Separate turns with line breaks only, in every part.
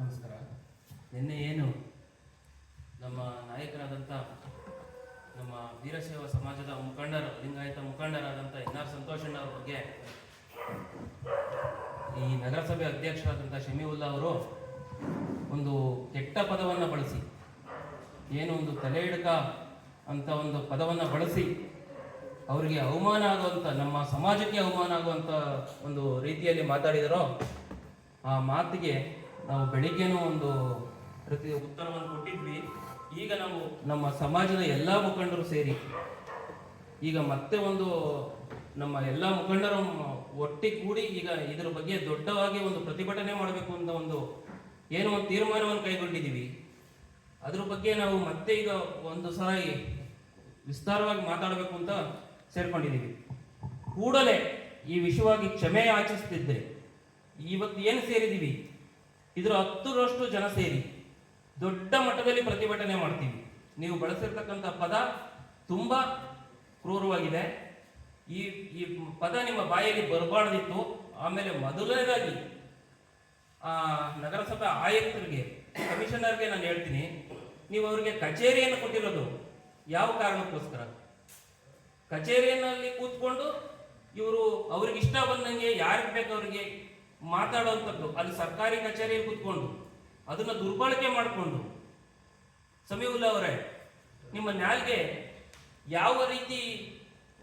ನಮಸ್ಕಾರ ನಿನ್ನೆ ಏನು ನಮ್ಮ ನಾಯಕರಾದಂಥ ನಮ್ಮ ವೀರಶೈವ ಸಮಾಜದ ಮುಖಂಡರು, ಲಿಂಗಾಯತ ಮುಖಂಡರಾದಂಥ ಎನ್ ಆರ್ ಸಂತೋಷಣ್ಣವ್ರ ಬಗ್ಗೆ ಈ ನಗರಸಭೆ ಅಧ್ಯಕ್ಷರಾದಂಥ ಶಮೀವುಲ್ಲಾ ಅವರು ಒಂದು ಕೆಟ್ಟ ಪದವನ್ನು ಬಳಸಿ, ಏನು ಒಂದು ತಲೆ ಹಿಡಕ ಅಂತ ಒಂದು ಪದವನ್ನು ಬಳಸಿ ಅವರಿಗೆ ಅವಮಾನ ಆಗುವಂಥ ನಮ್ಮ ಸಮಾಜಕ್ಕೆ ಅವಮಾನ ಆಗುವಂಥ ಒಂದು ರೀತಿಯಲ್ಲಿ ಮಾತಾಡಿದರೋ ಆ ಮಾತಿಗೆ ನಾವು ಬೆಳಿಗ್ಗೆನೂ ಒಂದು ಪ್ರತಿ ಉತ್ತರವನ್ನು ಕೊಟ್ಟಿದ್ವಿ. ಈಗ ನಾವು ನಮ್ಮ ಸಮಾಜದ ಎಲ್ಲ ಮುಖಂಡರು ಸೇರಿ, ಈಗ ಮತ್ತೆ ಒಂದು ನಮ್ಮ ಎಲ್ಲ ಮುಖಂಡರು ಒಟ್ಟಿಗೆ ಕೂಡಿ ಈಗ ಇದರ ಬಗ್ಗೆ ದೊಡ್ಡವಾಗಿ ಒಂದು ಪ್ರತಿಭಟನೆ ಮಾಡಬೇಕು ಅಂತ ಒಂದು ಏನೋ ಒಂದು ತೀರ್ಮಾನವನ್ನು ಕೈಗೊಂಡಿದ್ದೀವಿ. ಅದ್ರ ಬಗ್ಗೆ ನಾವು ಮತ್ತೆ ಈಗ ಒಂದು ಸಲ ವಿಸ್ತಾರವಾಗಿ ಮಾತಾಡಬೇಕು ಅಂತ ಸೇರ್ಕೊಂಡಿದ್ದೀವಿ. ಕೂಡಲೇ ಈ ವಿಷಯವಾಗಿ ಕ್ಷಮೆ ಆಚರಿಸ್ತಿದ್ದೆ ಇವತ್ತು ಏನು ಸೇರಿದ್ದೀವಿ? ಇದರ ಹತ್ತರಷ್ಟು ಜನ ಸೇರಿ ದೊಡ್ಡ ಮಟ್ಟದಲ್ಲಿ ಪ್ರತಿಭಟನೆ ಮಾಡ್ತೀವಿ. ನೀವು ಬಳಸಿರ್ತಕ್ಕಂಥ ಪದ ತುಂಬ ಕ್ರೂರವಾಗಿದೆ. ಈ ಈ ಪದ ನಿಮ್ಮ ಬಾಯಲ್ಲಿ ಬರಬಾರ್ದಿತ್ತು. ಆಮೇಲೆ ಮೊದಲನೇದಾಗಿ ಆ ನಗರಸಭೆ ಆಯುಕ್ತರಿಗೆ, ಕಮಿಷನರ್ಗೆ ನಾನು ಹೇಳ್ತೀನಿ, ನೀವು ಅವರಿಗೆ ಕಚೇರಿಯನ್ನು ಕೊಟ್ಟಿರೋದು ಯಾವ ಕಾರಣಕ್ಕೋಸ್ಕರ? ಕಚೇರಿಯಲ್ಲಿ ಕೂತ್ಕೊಂಡು ಇವರು ಅವ್ರಿಗೆ ಇಷ್ಟ ಬಂದಂಗೆ ಯಾರಿಗೆ ಬೇಕು ಅವರಿಗೆ? ಮಾತಾಡುವಂಥದ್ದು. ಅಲ್ಲಿ ಸರ್ಕಾರಿ ಕಚೇರಿಯಲ್ಲಿ ಕೂತ್ಕೊಂಡು, ಅದನ್ನು ದುರ್ಬಳಕೆ ಮಾಡಿಕೊಂಡು, ಸಮೀವುಲ್ಲಾ ಅವರೇ, ನಿಮ್ಮ ನ್ಯಾಯಗೆ ಯಾವ ರೀತಿ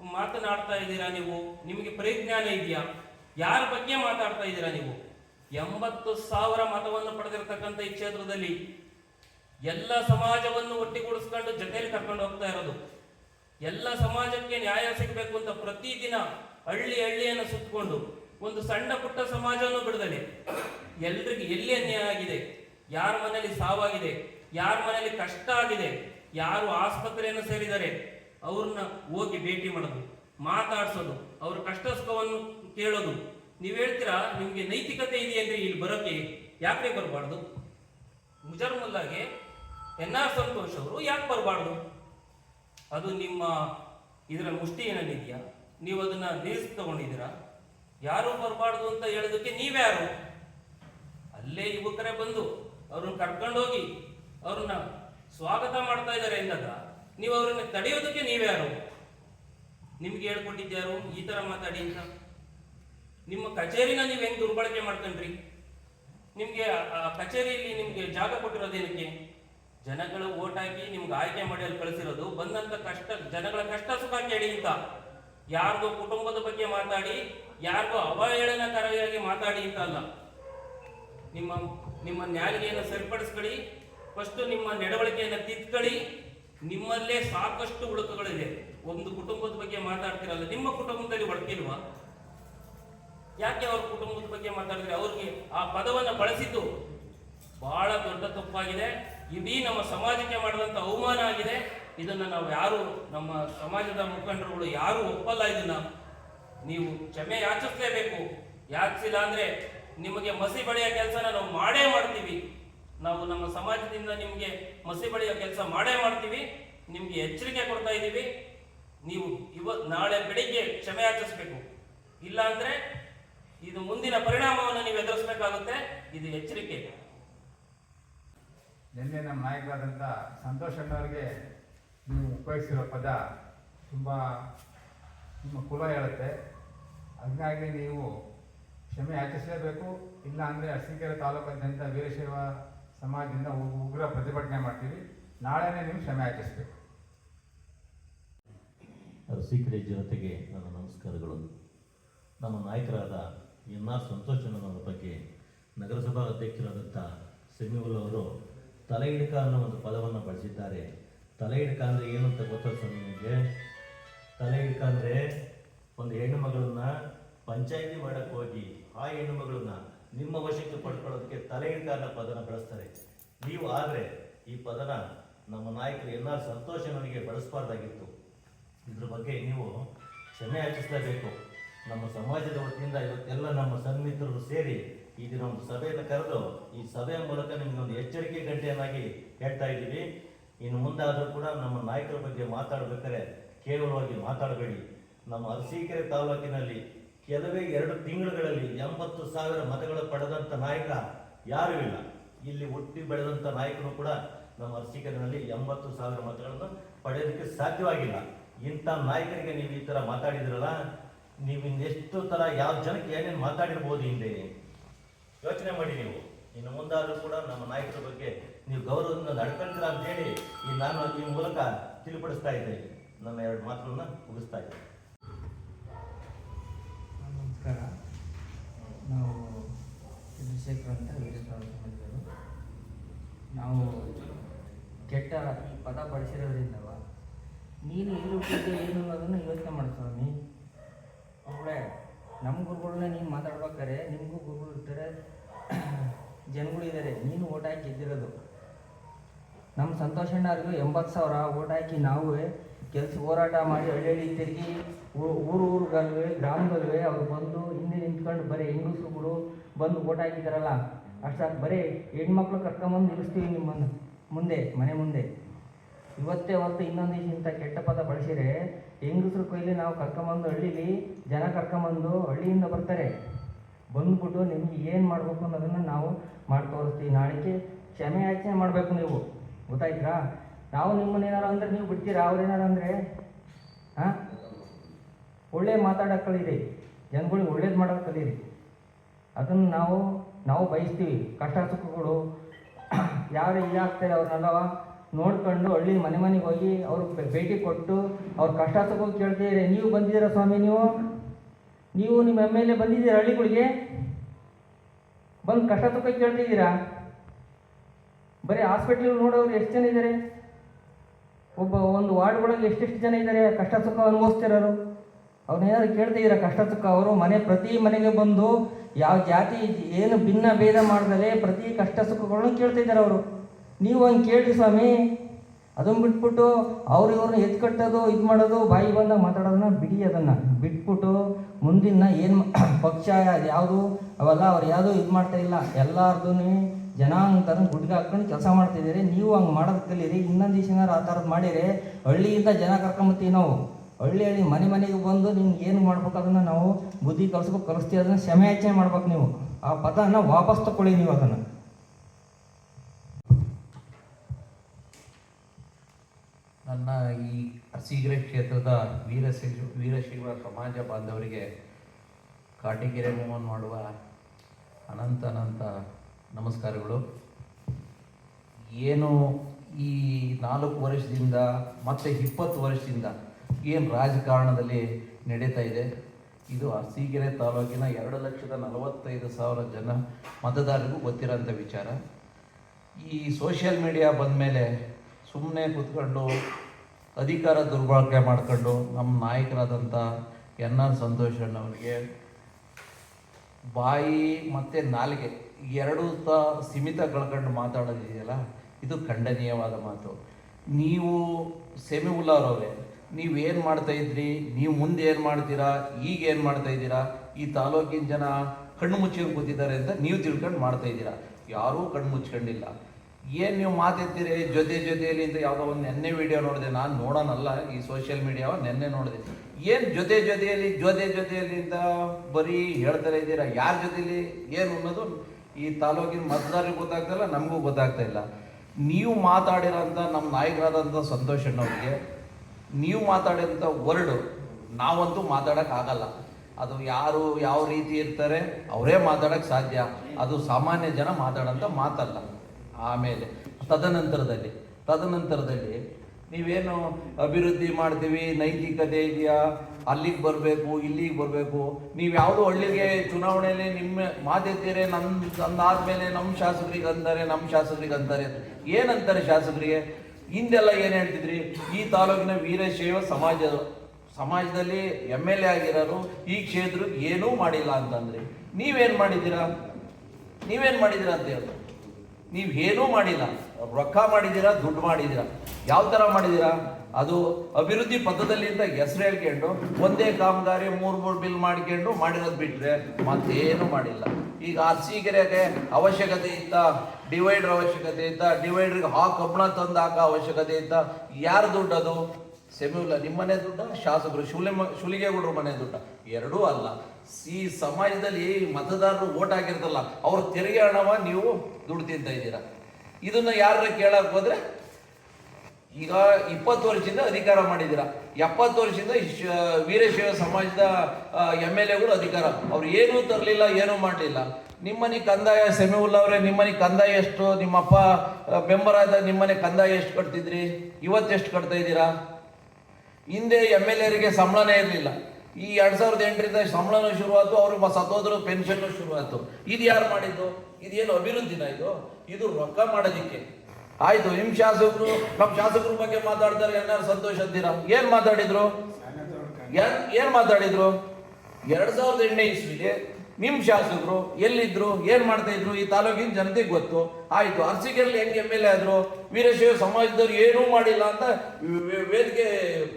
ಮಾತನಾಡ್ತಾ ಇದ್ದೀರಾ ನೀವು? ನಿಮಗೆ ಪರಿಜ್ಞಾನ ಇದೆಯಾ? ಯಾರ ಬಗ್ಗೆ ಮಾತಾಡ್ತಾ ಇದ್ದೀರಾ ನೀವು? ಎಂಬತ್ತು ಸಾವಿರ ಮತವನ್ನು ಪಡೆದಿರತಕ್ಕಂಥ ಈ ಕ್ಷೇತ್ರದಲ್ಲಿ ಎಲ್ಲ ಸಮಾಜವನ್ನು ಒಟ್ಟಿಗೂಡಿಸ್ಕೊಂಡು ಜೊತೆಯಲ್ಲಿ ಕರ್ಕೊಂಡು ಹೋಗ್ತಾ ಇರೋದು. ಎಲ್ಲ ಸಮಾಜಕ್ಕೆ ನ್ಯಾಯ ಸಿಗಬೇಕು ಅಂತ ಪ್ರತಿದಿನ ಹಳ್ಳಿ ಹಳ್ಳಿಯನ್ನು ಸುತ್ತಕೊಂಡು ಒಂದು ಸಣ್ಣ ಪುಟ್ಟ ಸಮಾಜವನ್ನು ಬಿಡದಲೆ. ಎಲ್ರಿಗೂ ಎಲ್ಲಿ ಅನ್ಯಾಯ ಆಗಿದೆ? ಯಾರ ಮನೆಯಲ್ಲಿ ಸಾವಾಗಿದೆ? ಯಾರ ಮನೆಯಲ್ಲಿ ಕಷ್ಟ ಆಗಿದೆ? ಯಾರು ಆಸ್ಪತ್ರೆಯನ್ನು ಸೇರಿದ್ದಾರೆ ಅವ್ರನ್ನ ಹೋಗಿ ಭೇಟಿ ಮಾಡೋದು, ಮಾತಾಡ್ಸೋದು, ಅವ್ರ ಕಷ್ಟ ಸುಖವನ್ನು ಕೇಳೋದು. ನೀವು ಹೇಳ್ತೀರಾ, ನಿಮ್ಗೆ ನೈತಿಕತೆ ಇದೆ ಅಂದ್ರೆ ಇಲ್ಲಿ ಬರೋಕೆ ಯಾಕೆ ಬರಬಾರ್ದು? ಮುಜರ್ಮುಲ್ಲಾಗೆ ಎನ್ ಆರ್ ಸಂತೋಷ್ ಅವರು ಯಾಕೆ ಬರಬಾರ್ದು? ಅದು ನಿಮ್ಮ ಇದರ ಮುಷ್ಟಿ ಏನಲ್ಲಿದೆಯಾ ನೀವು ಅದನ್ನ ನಿಲ್ಸಿ ತಗೊಂಡಿದ್ದೀರಾ? ಯಾರು ಬರಬಾರ್ದು ಅಂತ ಹೇಳೋದಕ್ಕೆ ನೀವ್ಯಾರು? ಅಲ್ಲೇ ಯುವಕರೇ ಬಂದು ಅವ್ರನ್ನ ಕರ್ಕೊಂಡೋಗಿ ಅವ್ರನ್ನ ಸ್ವಾಗತ ಮಾಡ್ತಾ ಇದ್ದಾರೆ ಎಂದಾಗ ನೀವು ಅವ್ರನ್ನ ತಡೆಯೋದಕ್ಕೆ ನೀವ್ಯಾರು? ನಿಮ್ಗೆ ಹೇಳ್ಕೊಟ್ಟಿದ್ಯಾರು ಈ ತರ ಮಾತಾಡಿ ಅಂತ. ನಿಮ್ಮ ಕಚೇರಿನ ನೀವು ಹೆಂಗ್ ದುರ್ಬಳಕೆ ಮಾಡ್ಕೊಂಡ್ರಿ? ನಿಮ್ಗೆ ಆ- ಕಚೇರಿಯಲ್ಲಿ ನಿಮ್ಗೆ ಜಾಗ ಕೊಟ್ಟಿರೋದೇನಕ್ಕೆ? ಜನಗಳು ಓಟ್ ಹಾಕಿ ನಿಮ್ಗೆ ಆಯ್ಕೆ ಮಾಡಿ ಅಲ್ಲಿ ಕಳಿಸಿರೋದು, ಬಂದಂತ ಕಷ್ಟ, ಜನಗಳ ಕಷ್ಟ ಸುಖ ಕೇಳಿ ಅಂತ. ಯಾರ್ದೋ ಕುಟುಂಬದ ಬಗ್ಗೆ ಮಾತಾಡಿ ಯಾರಿಗೋ ಅವಹೇಳನಕಾರಿಯಾಗಿ ಮಾತಾಡಿ ಅಂತ ಅಲ್ಲ. ನಿಮ್ಮ ನಿಮ್ಮ ನ್ಯಾಲಿಗೆಯನ್ನು ಸರಿಪಡಿಸ್ಕೊಳ್ಳಿ ಫಸ್ಟ್ ನಿಮ್ಮ ನಡವಳಿಕೆಯನ್ನು ತಿದ್ಕೊಳ್ಳಿ. ನಿಮ್ಮಲ್ಲೇ ಸಾಕಷ್ಟು ಉಳುಕುಗಳಿದೆ ಒಂದು ಕುಟುಂಬದ ಬಗ್ಗೆ ಮಾತಾಡ್ತಿರಲ್ಲ, ನಿಮ್ಮ ಕುಟುಂಬದಲ್ಲಿ ಒಡಕಿಲ್ವಾ ಯಾಕೆ ಅವ್ರ ಕುಟುಂಬದ ಬಗ್ಗೆ ಮಾತಾಡಿದ್ರೆ ಅವ್ರಿಗೆ ಆ ಪದವನ್ನು ಬಳಸಿದ್ದು ಬಹಳ ದೊಡ್ಡ ತಪ್ಪಾಗಿದೆ. ಇಡೀ ನಮ್ಮ ಸಮಾಜಕ್ಕೆ ಮಾಡಿದಂತ ಅವಮಾನ ಆಗಿದೆ. ಇದನ್ನ ನಾವು ಯಾರು, ನಮ್ಮ ಸಮಾಜದ ಮುಖಂಡರುಗಳು ಯಾರು ಒಪ್ಪಲ್ಲ ಇದನ್ನ? ನೀವು ಕ್ಷಮೆ ಯಾಚಿಸ್ಲೇಬೇಕು. ಯಾಚಿಸಿಲ್ಲ ಅಂದ್ರೆ ನಿಮಗೆ ಮಸಿ ಬಳಿಯ ಕೆಲಸನ ನಾವು ಮಾಡೇ ಮಾಡ್ತೀವಿ. ನಾವು ನಮ್ಮ ಸಮಾಜದಿಂದ ನಿಮಗೆ ಮಸಿ ಬಳಿಯ ಕೆಲಸ ಮಾಡೇ ಮಾಡ್ತೀವಿ. ನಿಮಗೆ ಎಚ್ಚರಿಕೆ ಕೊಡ್ತಾ ಇದ್ದೀವಿ. ನೀವು ಇವ ನಾಳೆ ಬೆಳಿಗ್ಗೆ ಕ್ಷಮೆ ಯಾಚಿಸಬೇಕು. ಇಲ್ಲ ಅಂದ್ರೆ ಇದು ಮುಂದಿನ ಪರಿಣಾಮವನ್ನು ನೀವು ಎದುರಿಸಬೇಕಾಗುತ್ತೆ. ಇದು ಎಚ್ಚರಿಕೆ.
ನಿನ್ನೆ ನಮ್ಮ ನಾಯಕರಾದಂಥ ಸಂತೋಷ್ ಅಣ್ಣವರಿಗೆ ನೀವು ಉಪಯೋಗಿಸಿರೋ ಪದ ತುಂಬ ನಿಮ್ಮ ಕುಲ ಹೇಳುತ್ತೆ. ಹಾಗಾಗಿ ನೀವು ಕ್ಷಮೆ ಯಾಚಿಸಲೇಬೇಕು. ಇಲ್ಲ ಅಂದರೆ ಅರಸೀಕೆರೆ ತಾಲೂಕಾದ್ಯಂತ ವೀರಶೈವ ಸಮಾಜದಿಂದ ಉಗ್ರ ಪ್ರತಿಭಟನೆ ಮಾಡ್ತೀವಿ. ನಾಳೆನೇ ನೀವು ಕ್ಷಮೆ ಯಾಚಿಸಬೇಕು.
ಅರಸೀಕೆರೆ ಜನತೆಗೆ ನನ್ನ ನಮಸ್ಕಾರಗಳು. ನಮ್ಮ ನಾಯಕರಾದ ಎನ್ ಆರ್ ಅನ್ನೋದರ ಬಗ್ಗೆ ನಗರಸಭಾ ಅಧ್ಯಕ್ಷರಾದಂಥ ಸೆಮಿವುಲ್ ಅವರು ತಲೆ ಅನ್ನೋ ಒಂದು ಪದವನ್ನು ಬಳಸಿದ್ದಾರೆ. ತಲೆ ಅಂದರೆ ಏನು ಅಂತ ಗೊತ್ತಾ ನಿಮಗೆ? ತಲೆ ಹಿಡ್ಕ ಅಂದರೆ ಒಂದು ಹೆಣ್ಣು ಮಗಳನ್ನ ಪಂಚಾಯಿತಿ ಮಾಡಕ್ಕೆ ಹೋಗಿ ಆ ಹೆಣ್ಣು ಮಗಳನ್ನ ನಿಮ್ಮ ವಶಕ್ಕೆ ಪಡ್ಕೊಳ್ಳೋದಕ್ಕೆ ತಲೆ ಹಿಡ್ಕ ಪದನ ಬಳಸ್ತಾರೆ. ನೀವು ಆದರೆ ಈ ಪದನ ನಮ್ಮ ನಾಯಕರು ಎಲ್ಲ ಸಂತೋಷ ನನಗೆ ಬಳಸಬಾರ್ದಾಗಿತ್ತು. ಇದ್ರ ಬಗ್ಗೆ ನೀವು ಕ್ಷಮೆ ಯಾಚಿಸಲೇಬೇಕು ನಮ್ಮ ಸಮಾಜದ ವತಿಯಿಂದ ಇವತ್ತೆಲ್ಲ ನಮ್ಮ ಸನ್ಮಿತ್ರರು ಸೇರಿ ಈ ದಿನ ಒಂದು ಸಭೆಯನ್ನು ಕರೆದು ಈ ಸಭೆಯ ಮೂಲಕ ನಿಮಗೆ ಒಂದು ಎಚ್ಚರಿಕೆ ಗಂಟೆಯನ್ನಾಗಿ ಹೇಳ್ತಾ ಇದ್ದೀವಿ. ಇನ್ನು ಮುಂದಾದರೂ ಕೂಡ ನಮ್ಮ ನಾಯಕರ ಬಗ್ಗೆ ಮಾತಾಡಬೇಕಾದ್ರೆ ಕೇವಲವಾಗಿ ಮಾತಾಡಬೇಡಿ. ನಮ್ಮ ಅರಸೀಕೆರೆ ತಾಲೂಕಿನಲ್ಲಿ ಕೆಲವೇ ಎರಡು ತಿಂಗಳುಗಳಲ್ಲಿ ಎಂಬತ್ತು ಸಾವಿರ ಮತಗಳು ಪಡೆದಂಥ ನಾಯಕ ಯಾರೂ ಇಲ್ಲ. ಇಲ್ಲಿ ಹುಟ್ಟಿ ಬೆಳೆದಂಥ ನಾಯಕನು ಕೂಡ ನಮ್ಮ ಅರಸೀಕೆರೆನಲ್ಲಿ ಎಂಬತ್ತು ಸಾವಿರ ಮತಗಳನ್ನು ಪಡೆಯೋದಕ್ಕೆ ಸಾಧ್ಯವಾಗಿಲ್ಲ. ಇಂಥ ನಾಯಕರಿಗೆ ನೀವು ಈ ಥರ ಮಾತಾಡಿದ್ರಲ್ಲ, ನೀವು ಇನ್ನೆಷ್ಟು ಥರ ಯಾವ ಜನಕ್ಕೆ ಏನೇನು ಮಾತಾಡಿರ್ಬೋದು ಹಿಂದೆ? ಯೋಚನೆ ಮಾಡಿ ನೀವು. ಇನ್ನು ಮುಂದಾದರೂ ಕೂಡ ನಮ್ಮ ನಾಯಕರ ಬಗ್ಗೆ ನೀವು ಗೌರವದಿಂದ ನಡ್ಕೊಳ್ತೀರಾ ಅಂತೇಳಿ ಈ ನಾನು ಈ ಮೂಲಕ ತಿಳಿಪಡಿಸ್ತಾ ಇದ್ದೇನೆ. ನನ್ನ ಎರಡು ಮಾತುಗಳನ್ನು ಮುಗಿಸ್ತಾ ಇದ್ದೇನೆ.
ನಮಸ್ಕಾರ ನಾವು ಚಂದ್ರಶೇಖರ್ ಅಂತ ವೀರೇಂದ್ರ ನಾವು ಕೆಟ್ಟ ಪದ ಬಳಸಿರೋದ್ರಿಂದವ? ನೀನು ಹುಟ್ಟಿದ್ದು ಏನು ಅನ್ನೋದನ್ನು ಯೋಚನೆ ಮಾಡು ನೀನು ಅವಳೆ ನಮ್ಮ ಗುರುಗಳನ್ನ ನೀನು ಮಾತಾಡ್ಬೇಕಾರೆ ನಿಮಗೂ ಗುರುಗಳು ಇರ್ತಾರೆ ಜನಗಳಿದ್ದಾರೆ ನೀನು ಓಟ್ ಹಾಕಿ ಗೆದ್ದಿರೋದು. ನಮ್ಮ ಸಂತೋಷಣ್ಣವ್ರಿಗೂ ಎಂಬತ್ತು ಸಾವಿರ ಓಟ್ ಹಾಕಿ ನಾವು ಕೆಲಸ ಹೋರಾಟ ಮಾಡಿ ಹಳ್ಳಿ ಹಳ್ಳಿ ತಿರುಗಿ ಊರು ಊರುಗಲ್ವೇ ಗ್ರಾಮಗಲ್ವೇ ಅವ್ರು ಬಂದು ಹಿಂದೆ ನಿಂತ್ಕೊಂಡು ಬರೀ ಹೆಂಗಸರುಗಳು ಬಂದು ಓಟ್ ಹಾಕಿದಾರಲ್ಲ, ಅಷ್ಟಾಗಿ ಬರೀ ಹೆಣ್ಮಕ್ಳು ಕರ್ಕೊಂಬಂದು ನಿಲ್ಲಿಸ್ತೀವಿ ನಿಮ್ಮನ್ನು ಮುಂದೆ, ಮನೆ ಮುಂದೆ. ಇವತ್ತೇ ಹೊತ್ತು ಇನ್ನೊಂದು ಇಂಥ ಕೆಟ್ಟ ಪದ ಬಳಸಿದ್ರೆ ಹೆಂಗಸ್ರ ಕೈಲಿ ನಾವು ಕರ್ಕೊಂಬಂದು ಹಳ್ಳಿಲಿ ಜನ ಕರ್ಕೊಂಬಂದು ಹಳ್ಳಿಯಿಂದ ಬರ್ತಾರೆ. ಬಂದ್ಬಿಟ್ಟು ನಿಮಗೆ ಏನು ಮಾಡಬೇಕು ಅನ್ನೋದನ್ನು ನಾವು ಮಾಡಿ ತೋರಿಸ್ತೀವಿ ನಾಳೆಗೆ ಕ್ಷಮೆ ಯಾಚನೆ ಮಾಡಬೇಕು ನೀವು. ಗೊತ್ತಾಯ್ತಾ? ನಾವು ನಿಮ್ಮನ್ನ ಏನಾರು ಅಂದ್ರೆ ನೀವು ಬಿಡ್ತೀರಾ? ಅವ್ರೇನಾರು ಅಂದರೆ? ಹಾಂ? ಒಳ್ಳೆ ಮಾತಾಡೋಕೆ ಕಲೀರಿ ಜನಗಳಿಗೆ ಒಳ್ಳೇದು ಮಾಡೋಕೆ ಕಲೀರಿ ಅದನ್ನು ನಾವು ನಾವು ಬಯಸ್ತೀವಿ. ಕಷ್ಟ ಸುಖಗಳು. ಯಾರು ಇದಾಗ್ತಾರೆ ಅವ್ರನ್ನೆಲ್ಲವ ನೋಡ್ಕೊಂಡು ಹಳ್ಳಿ ಮನೆ ಮನೆಗೆ ಹೋಗಿ ಅವ್ರಿಗೆ ಭೇಟಿ ಕೊಟ್ಟು ಅವ್ರ ಕಷ್ಟ ಸುಖ ಕೇಳ್ತೀರಿ ನೀವು ಬಂದಿದ್ದೀರಾ ಸ್ವಾಮಿ ನೀವು? ನೀವು ನಿಮ್ಮ ಎಂ ಎಲ್ ಎ ಬಂದಿದ್ದೀರಾ ಹಳ್ಳಿಗಳಿಗೆ? ಬಂದು ಕಷ್ಟ ಸುಖ ಕೇಳ್ತಿದ್ದೀರಾ? ಬರೀ ಹಾಸ್ಪಿಟ್ಲಿಗೆ ನೋಡೋರು ಎಷ್ಟು ಜನ ಇದ್ದಾರೆ ಒಬ್ಬ ಒಂದು ವಾರ್ಡ್ಗಳಲ್ಲಿ ಎಷ್ಟೆಷ್ಟು ಜನ ಇದ್ದಾರೆ, ಕಷ್ಟ ಸುಖ ಅನುಭವಿಸ್ತಿರೋರು? ಅವ್ರನ್ನೇನಾದ್ರು ಕೇಳ್ತಿದ್ದೀರಾ ಕಷ್ಟ ಸುಖ, ಅವರು ಮನೆ, ಪ್ರತಿ ಮನೆಗೆ ಬಂದು ಯಾವ ಜಾತಿ, ಏನು ಭಿನ್ನ ಭೇದ ಮಾಡ್ದಲೆ ಪ್ರತಿ ಕಷ್ಟ ಸುಖಗಳನ್ನು ಕೇಳ್ತಿದ್ದಾರೆ ಅವರು. ನೀವು ಹಂಗೆ ಕೇಳಿ ಸ್ವಾಮಿ. ಅದನ್ನು ಬಿಟ್ಬಿಟ್ಟು ಅವ್ರು ಇವ್ರನ್ನ ಎತ್ಕಟ್ಟೋದು ಇದು ಮಾಡೋದು, ಬಾಯಿ ಬಂದಾಗ ಮಾತಾಡೋದನ್ನ ಬಿಡಿ ಅದನ್ನು. ಬಿಟ್ಬಿಟ್ಟು ಮುಂದಿನ ಏನು ಪಕ್ಷ, ಯಾವುದು, ಅವೆಲ್ಲ ಅವ್ರು ಯಾವುದೂ ಇದು ಮಾಡ್ತಾ ಇಲ್ಲ ಎಲ್ಲಾರ್ದು ಜನಾಂಗನ ಗುಡ್ಗೆ ಹಾಕೊಂಡು ಕೆಲಸ ಮಾಡ್ತಿದ್ದೀರಿ ನೀವು ಹಂಗೆ ಮಾಡೋದು ಕಲೀರಿ, ಇನ್ನೊಂದು ದಿವಸ ಆ ಥರದ್ದು ಮಾಡಿರಿ, ಹಳ್ಳಿಯಿಂದ ಜನ ಕರ್ಕೊಂಬತ್ತೀವಿ ನಾವು. ಹಳ್ಳಿ ಹಳ್ಳಿ ಮನೆ ಮನೆಗೆ ಬಂದು ನಿಮ್ಗೆ ಏನು ಮಾಡ್ಬೇಕು ಅದನ್ನು ನಾವು ಬುದ್ಧಿ ಕಲಿಸ್ಬೇಕು ಕಲಿಸ್ತೀವಿ, ಅದನ್ನು ಕ್ಷಮೆಯಾಚನೆ ಮಾಡ್ಬೇಕು ನೀವು. ಆ ಪದನ ವಾಪಸ್ ತಗೊಳ್ಳಿ ನೀವು ಅದನ್ನು.
ನನ್ನ ಈ ಅರಸೀಕೆರೆ ಕ್ಷೇತ್ರದ ವೀರಶೈವ ವೀರಶೈವ ಸಮಾಜ ಬಾಂಧವರಿಗೆ ಕಾಟಿಗೆರೆ ಮೋಹನ್ ಮಾಡುವ ಅನಂತ ಅನಂತ ನಮಸ್ಕಾರಗಳು. ಏನು ಈ ನಾಲ್ಕು ವರ್ಷದಿಂದ, ಮತ್ತು ಇಪ್ಪತ್ತು ವರ್ಷದಿಂದ ಏನು ರಾಜಕಾರಣದಲ್ಲಿ ನಡೀತಾ ಇದೆ? ಇದು ಅರಸೀಕೆರೆ ತಾಲೂಕಿನ ಎರಡು ಲಕ್ಷದ ನಲವತ್ತೈದು ಸಾವಿರ ಜನ ಮತದಾರರಿಗೂ ಗೊತ್ತಿರೋಂಥ ವಿಚಾರ. ಈ ಸೋಷಿಯಲ್ ಮೀಡಿಯಾ ಬಂದ ಮೇಲೆ ಸುಮ್ಮನೆ ಕೂತ್ಕೊಂಡು ಅಧಿಕಾರ ದುರ್ಬಳಕೆ ಮಾಡ್ಕೊಂಡು ನಮ್ಮ ನಾಯಕರಾದಂಥ ಎನ್ ಆರ್ ಸಂತೋಷ್ ಬಾಯಿ ಮತ್ತು ನಾಲಿಗೆ ಎರಡು ತ ಸೀಮಿತ ಕಳ್ಕೊಂಡು ಮಾತಾಡೋದಿದೆಯಲ್ಲ, ಇದು ಖಂಡನೀಯವಾದ ಮಾತು. ನೀವು ಸೆಮಿ ಉಲ್ಲಾರವ್ರೆ ನೀವೇನು ಮಾಡ್ತಾ ಇದ್ರಿ, ನೀವು ಮುಂದೆ ಏನು ಮಾಡ್ತೀರಾ, ಈಗ ಏನು ಮಾಡ್ತಾ ಇದ್ದೀರಾ, ಈ ತಾಲೂಕಿನ ಜನ ಕಣ್ಣು ಮುಚ್ಚಿ ಕೂತಿದ್ದಾರೆ ಅಂತ ನೀವು ತಿಳ್ಕೊಂಡು ಮಾಡ್ತಾ ಇದ್ದೀರಾ. ಯಾರೂ ಕಣ್ಣು ಮುಚ್ಕೊಂಡಿಲ್ಲ. ಏನು ನೀವು ಮಾತಿರ್ತೀರಿ ಜೊತೆ ಜೊತೆಯಲ್ಲಿ ಅಂತ ಯಾವುದೋ ಒಂದು ನೆನ್ನೆ ವಿಡಿಯೋ ನೋಡಿದೆ, ನಾನು ನೋಡೋಣಲ್ಲ ಈ ಸೋಷಿಯಲ್ ಮೀಡಿಯಾವ ನೆನ್ನೆ ನೋಡಿದೆ. ಏನು ಜೊತೆ ಜೊತೆಯಲ್ಲಿ ಜೊತೆ ಜೊತೆಯಲ್ಲಿ ಅಂತ ಬರೀ ಹೇಳ್ತಾರೆ ಇದ್ದೀರಾ? ಯಾರ ಜೊತೆಯಲ್ಲಿ ಏನು ಅನ್ನೋದು ಈ ತಾಲೂಕಿನ ಮತದಾರರಿಗೆ ಗೊತ್ತಾಗ್ತಾ ಇಲ್ಲ, ನಮಗೂ ಗೊತ್ತಾಗ್ತಾ ಇಲ್ಲ. ನೀವು ಮಾತಾಡಿರೋಂಥ ನಮ್ಮ ನಾಯಕರಾದಂಥ ಸಂತೋಷ್ ಅಣ್ಣವ್ರಿಗೆ, ನೀವು ಮಾತಾಡಿದಂಥ ವರ್ಡು ನಾವಂತೂ ಮಾತಾಡೋಕ್ಕಾಗಲ್ಲ ಅದು ಯಾರು ಯಾವ ರೀತಿ ಇರ್ತಾರೆ, ಅವರೇ ಮಾತಾಡೋಕ್ಕೆ ಸಾಧ್ಯ. ಅದು ಸಾಮಾನ್ಯ ಜನ ಮಾತಾಡೋಂಥ ಮಾತಲ್ಲ. ಆಮೇಲೆ ತದನಂತರದಲ್ಲಿ ತದನಂತರದಲ್ಲಿ ನೀವೇನು ಅಭಿವೃದ್ಧಿ ಮಾಡ್ತೀವಿ, ನೈತಿಕತೆ ಇದೆಯಾ? ಅಲ್ಲಿಗೆ ಬರಬೇಕು, ಇಲ್ಲಿಗೆ ಬರಬೇಕು. ನೀವು ಯಾವುದೋ ಹಳ್ಳಿಗೆ ಚುನಾವಣೆಯಲ್ಲಿ ನಿಮ್ಮ ಮಾತೆತ್ತೀರೆ ನನ್ನ ಮೇಲೆ ನಮ್ಮ ಶಾಸಕರಿಗೆ ಅಂತಾರೆ ನಮ್ಮ ಶಾಸಕರಿಗೆ ಅಂತಾರೆ. ಏನಂತಾರೆ ಶಾಸಕರಿಗೆ? ಹಿಂದೆಲ್ಲ ಏನು ಹೇಳ್ತಿದ್ರಿ? ಈ ತಾಲೂಕಿನ ವೀರಶೈವ ಸಮಾಜ, ಸಮಾಜದಲ್ಲಿ ಎಂ ಎಲ್ ಎ ಆಗಿರೋರು ಈ ಕ್ಷೇತ್ರಕ್ಕೆ ಏನೂ ಮಾಡಿಲ್ಲ ಅಂತಂದ್ರೆ. ನೀವೇನು ಮಾಡಿದ್ದೀರಾ? ನೀವೇನು ಮಾಡಿದ್ದೀರಾ ಅಂತ ಹೇಳಿ. ನೀವು ಏನೂ ಮಾಡಿಲ್ಲ. ರೊಕ್ಕ ಮಾಡಿದ್ದೀರಾ, ದುಡ್ಡು ಮಾಡಿದ್ದೀರಾ? ಯಾವ ಥರ ಮಾಡಿದ್ದೀರಾ? ಅದು ಅಭಿವೃದ್ಧಿ ಪಥದಲ್ಲಿ ಅಂತ ಹೆಸರು ಹೇಳ್ಕೊಂಡು ಒಂದೇ ಕಾಮಗಾರಿ ಮೂರು ಮೂರು ಬಿಲ್ ಮಾಡ್ಕೊಂಡು ಮಾಡಿರೋದು ಬಿಟ್ಟರೆ ಮತ್ತೇನು ಮಾಡಿಲ್ಲ. ಈಗ ಅರಸೀಕೆರೆಗೆ ಅವಶ್ಯಕತೆ ಇತ್ತ ಡಿವೈಡರ್ ಅವಶ್ಯಕತೆ ಇತ್ತ ಡಿವೈಡರ್ಗೆ ಹಾ ಕಬ್ಬಣ ತಂದು ಹಾಕೋ ಅವಶ್ಯಕತೆ ಇತ್ತ ಯಾರು ದುಡ್ಡು ಅದು? ನಿಮ್ಮನೆ ನಿಮ್ಮ ಮನೆ ದುಡ್ಡ, ಶಾಸಕರು ಶುಲಿಮ ಶುಲಿಗೇಗೌಡರು ಮನೆ ದುಡ್ಡ. ಎರಡೂ ಅಲ್ಲ. ಈ ಸಮಾಜದಲ್ಲಿ ಮತದಾರರು ಓಟ್ ಹಾಕಿರ್ತಲ್ಲ ಅವ್ರ ತೆರಿಗೆ ಹಣವ ನೀವು ದುಡ್ಡು ತಿಂತ ಇದ್ದೀರಾ. ಇದನ್ನ ಯಾರ ಕೇಳಕ್ ಹೋದ್ರೆ ಈಗ ಇಪ್ಪತ್ತು ವರ್ಷದಿಂದ ಅಧಿಕಾರ ಮಾಡಿದ್ದೀರ. ಎಪ್ಪತ್ತು ವರ್ಷದಿಂದ ವೀರಶೈವ ಸಮಾಜದ ಎಂ ಎಲ್ ಎಗಳು ಅಧಿಕಾರ. ಅವ್ರು ಏನೂ ತರಲಿಲ್ಲ, ಏನೂ ಮಾಡಲಿಲ್ಲ. ನಿಮ್ಮನೆ ಕಂದಾಯ ಸೆಮಿವುಲ್ಲ ಅವರೇ, ನಿಮ್ಮನೆ ಕಂದಾಯ ಎಷ್ಟು? ನಿಮ್ಮಪ್ಪ ಮೆಂಬರ್ ಆದ ನಿಮ್ಮನೆ ಕಂದಾಯ ಎಷ್ಟು ಕಟ್ತಿದ್ರಿ? ಇವತ್ತೆಷ್ಟು ಕಟ್ತಾ ಇದ್ದೀರಾ? ಹಿಂದೆ ಎಂ ಎಲ್ ಎರಿಗೆ ಸಂಬಳನೇ ಇರಲಿಲ್ಲ. ಈ ಎರಡು ಸಾವಿರದ ಎಂಟರಿಂದ ಸಂಬಳನೂ ಶುರುವಾಯಿತು ಅವ್ರಿಗೆ ಸತ್ತೋದ್ರು, ಪೆನ್ಷನ್ನು ಶುರುವಾಯ್ತು. ಇದು ಯಾರು ಮಾಡಿದ್ದು? ಇದೇನು ಅಭಿವೃದ್ಧಿನ ಇದು? ಇದು ರೊಕ್ಕ ಮಾಡೋದಿಕ್ಕೆ. ಆಯ್ತು, ನಿಮ್ ಶಾಸಕರು ನಮ್ಮ ಶಾಸಕರ ಬಗ್ಗೆ ಮಾತಾಡ್ತಾರೆ ಎಲ್ಲರೂ ಸಂತೋಷ ಅಂತೀರಾ. ಏನ್ ಮಾತಾಡಿದ್ರು? ಏನ್ ಮಾತಾಡಿದ್ರು? ಎರಡ್ ಸಾವಿರದ ಎಂಟನೇ ಇಸ್ವಿಗೆ ನಿಮ್ ಶಾಸಕರು ಎಲ್ಲಿದ್ರು, ಏನ್ ಮಾಡ್ತಾ ಇದ್ರು? ಈ ತಾಲೂಕಿನ ಜನತೆಗೆ ಗೊತ್ತು. ಆಯ್ತು ಅರ್ಸಿಕೆಯಲ್ಲಿ ಹೆಂಗ್ ಎಂ ಎಲ್ ಎ ಆದ್ರು? ವೀರಶೈವ ಸಮಾಜದವ್ರು ಏನೂ ಮಾಡಿಲ್ಲ ಅಂತ ವೇದಿಕೆ